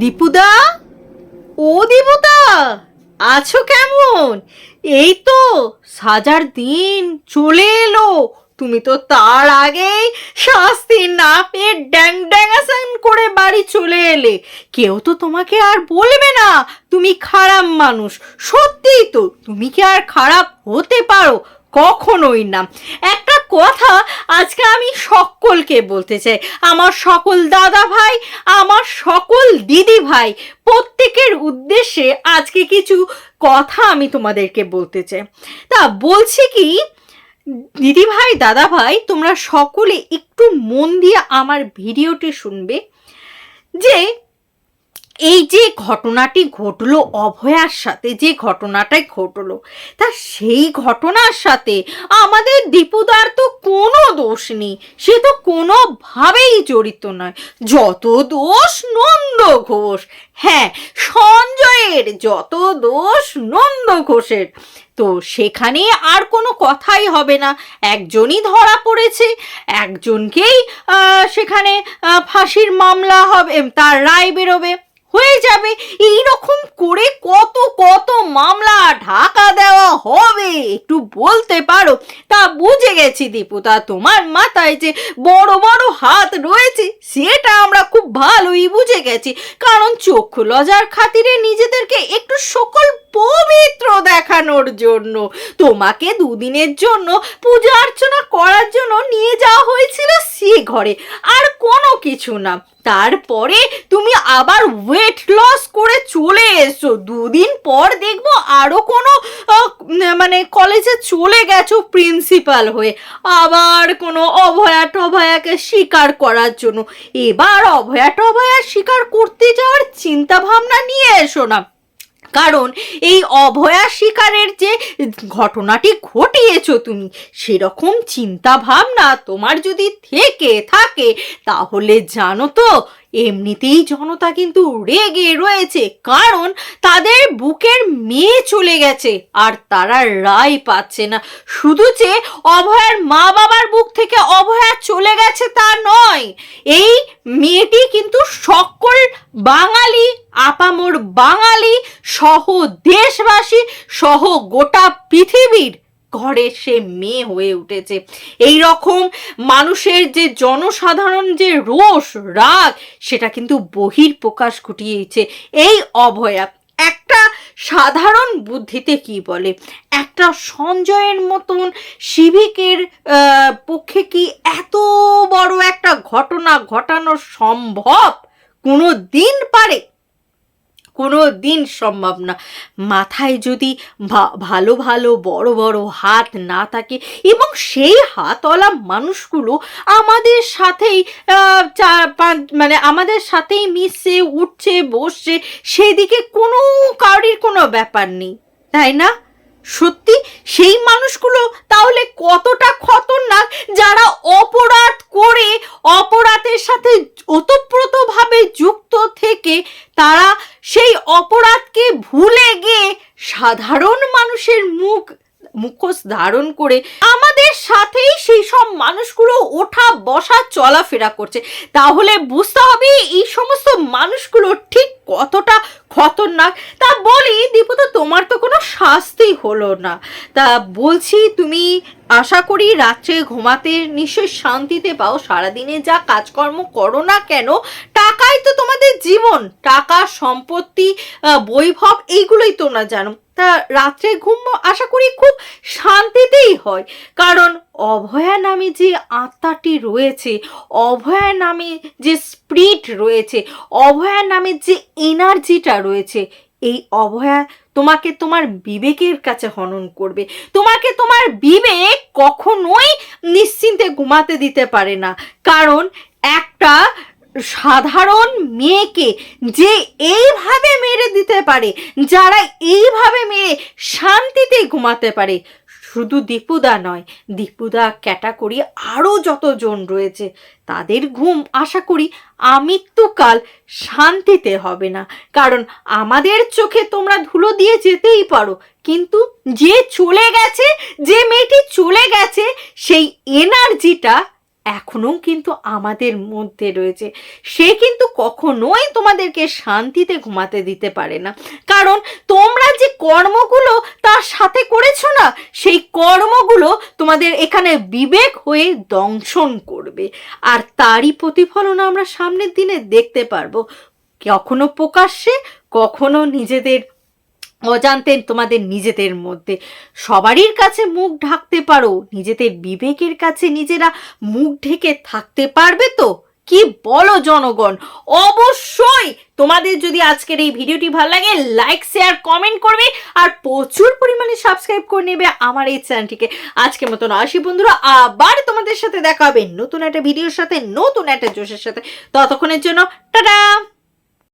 দীপুদা? ও দীপুদা, আছো কেমন? এই তো সাজার দিন চলে এলো। তুমি তো তার আগেই শাস্তি না পেয়ে ড্যাং ড্যাঙাসান করে বাড়ি চলে এলে। কেউ তো তোমাকে আর বলবে না, তুমি খারাপ মানুষ। সত্যিই তো, তুমি কি আর খারাপ হতে পারো? কখনোই না। একটা কথা আজকে আমি সকলকে বলতে চাই। আমার সকল দাদা ভাই, আমার সকল দিদি ভাই, প্রত্যেকের উদ্দেশ্যে আজকে কিছু কথা আমি তোমাদেরকে বলতে চাই। তা বলছি কি, দিদি ভাই, দাদা ভাই, তোমরা সকলে একটু মন দিয়ে আমার ভিডিওটি শুনবে যে এই যে ঘটনাটি ঘটলো, অভয়ার সাথে যে ঘটনাটাই ঘটলো তা সেই ঘটনার সাথে আমাদের দীপুদার তো কোনো দোষ নেই, সে তো কোনোভাবেই জড়িত নয়। যত দোষ নন্দ ঘোষ হ্যাঁ সঞ্জয়ের যত দোষ নন্দ ঘোষের। তো সেখানে আর কোনো কথাই হবে না। একজনই ধরা পড়েছে, একজনকেই সেখানে ফাঁসির মামলা হবে তার রায় বেরোবে। হয়ে যাবে। এই রকম করে কত কত মামলা ঢাকা দেওয়া হবে? একটু বলতে পারো। তা বুঝে গেছি দীপু, তা তোমার মাথায় যে বড় বড় হাত রয়েছে, সেটা আমরা খুব ভালোই বুঝে গেছি। কারণ চক্ষু লজার খাতিরে নিজেদেরকে একটু সকল পবিত্র দেখানোর জন্য। তোমাকে দুদিনের জন্য পূজা অর্চনা করার জন্য নিয়ে যাওয়া হয়েছিল সে ঘরে। আর কোনো কিছু না। তারপরে তুমি আবার ওয়েট লস করে চলে এসো। দুদিন পর দেখব আরও কোনো মানে কলেজে চলে গেছো প্রিন্সিপাল হয়ে। আবার কোনো অভয়া টভয়াকে স্বীকার করার জন্য। এবার অভয়া টভয়া স্বীকার করতে যাওয়ার চিন্তা ভাবনা নিয়ে এসো না। কারণ এই অভয়া শিকারের যে ঘটনাটি ঘটিয়েছ তুমি, সেরকম চিন্তা ভাবনা তোমার যদি থেকে থাকে, তাহলে জানো তো এমনিতেই জনতা কিন্তু রেগে রয়েছে, কারণ তাদের বুকের মেয়ে চলে গেছে, আর তারা রায় পাচ্ছে না। শুধু যে অভয়ার মা বাবার বুক থেকে অভয়া চলে গেছে তা নয়, এই মেয়েটি কিন্তু সকল বাঙালি, আপামোর বাঙালি, সহ দেশবাসী, সহ গোটা পৃথিবীর ঘরে সে মেয়ে হয়ে উঠেছে। এই রকম মানুষের যে জনসাধারণ যে রোষ রাগ সেটা কিন্তু বহির প্রকাশ ঘটিয়েছে। এই অভয়া একটা সাধারণ বুদ্ধিতে কি বলে? একটা সঞ্জয়ের মতন আহ, পক্ষে কি এত বড় একটা ঘটনা ঘটানো সম্ভব? কোনো দিন পারে কোনো দিন সম্ভব না। মাথায় যদি ভালো ভালো বড় বড় হাত না থাকে এবং সেই হাতওয়ালা মানুষগুলো আমাদের সাথেই মানে আমাদের সাথেই মিশছে, উঠছে, বসছে, সেদিকে কোনো কারির কোনো ব্যাপার নেই, তাই না? সত্যি সেই মানুষগুলো তাহলে কতটা খতরনাক যারা অপরাধ করে অপরাধের সাথে ওতপ্রোতভাবে যুক্ত থেকে তারা সেই অপরাধকে ভুলে গিয়ে সাধারণ মানুষের মুখ, মুখোশ ধারণ করে আমাদের সাথেই সেই সব মানুষগুলো ওঠা, বসা, চলাফেরা করছে। তাহলে বুঝতে হবে এই সমস্ত মানুষগুলো ঠিক কতটা খতরনাক। তা বলি, দীপু তো তোমার তো কোনো শাস্তি হলো না। তা বলছি, তুমি আশা করি রাত্রে ঘুমাতে নিশ্চয়ই শান্তিতে পাও। সারাদিনে যা কাজকর্ম করো না কেন, টাকাই তো তোমাদের জীবন। টাকা, সম্পত্তি বৈভব, এইগুলোই তোমরা জানো। তা রাত্রে ঘুম আশা করি খুব শান্তিতেই হয়। কারণ অভয়া নামে যে আত্মাটি রয়েছে, অভয়া নামে যে স্প্রিট রয়েছে, অভয়া নামে যে এনার্জিটা রয়েছে, এই অভয়া তোমাকে তোমার বিবেকের কাছে হনন করবে। তোমাকে তোমার বিবেক কখনোই নিশ্চিন্তে ঘুমাতে দিতে পারে না। কারণ একটা সাধারণ মেয়েকে যে এইভাবে মেরে দিতে পারে, যারা এইভাবে মেরে শান্তিতে ঘুমাতে পারে, শুধু দীপুদা নয়, দীপুদা ক্যাটাগরি আরও যতজন রয়েছে, তাদের ঘুম, আশা করি, আমৃত্যুকাল শান্তিতে হবে না। কারণ আমাদের চোখে তোমরা ধুলো দিয়ে যেতেই পারো, কিন্তু যে চলে গেছে, যে মেয়েটি চলে গেছে, সেই এনার্জিটা এখনও কিন্তু আমাদের মধ্যে রয়েছে। সে কিন্তু কখনোই তোমাদেরকে শান্তিতে ঘুমাতে দিতে পারে না। কারণ তোমরা যে কর্মগুলো তার সাথে করেছ না, সেই কর্মগুলো তোমাদের এখানে বিবেক হয়ে দংশন করবে। আর তারই প্রতিফলন আমরা সামনের দিনে দেখতে পারব। কখনো প্রকাশ্যে, কখনো নিজেদের অজান্তে তোমাদের নিজেদের মধ্যে। সবারই কাছে মুখ ঢাকতে পারো, নিজেদের বিবেকের কাছে নিজেরা মুখ ঢেকে থাকতে পারবে তো? কি বলো জনগণ? অবশ্যই! তোমাদের যদি আজকের এই ভিডিওটি ভালো লাগে লাইক শেয়ার কমেন্ট করবে আর প্রচুর পরিমাণে সাবস্ক্রাইব করে নেবে আমার এই চ্যানেলটিকে। আজকের মতন আসি বন্ধুরা, আবার তোমাদের সাথে দেখা হবে নতুন একটা ভিডিওর সাথে, নতুন একটা জোশের সাথে। ততক্ষণের জন্য, টাটা!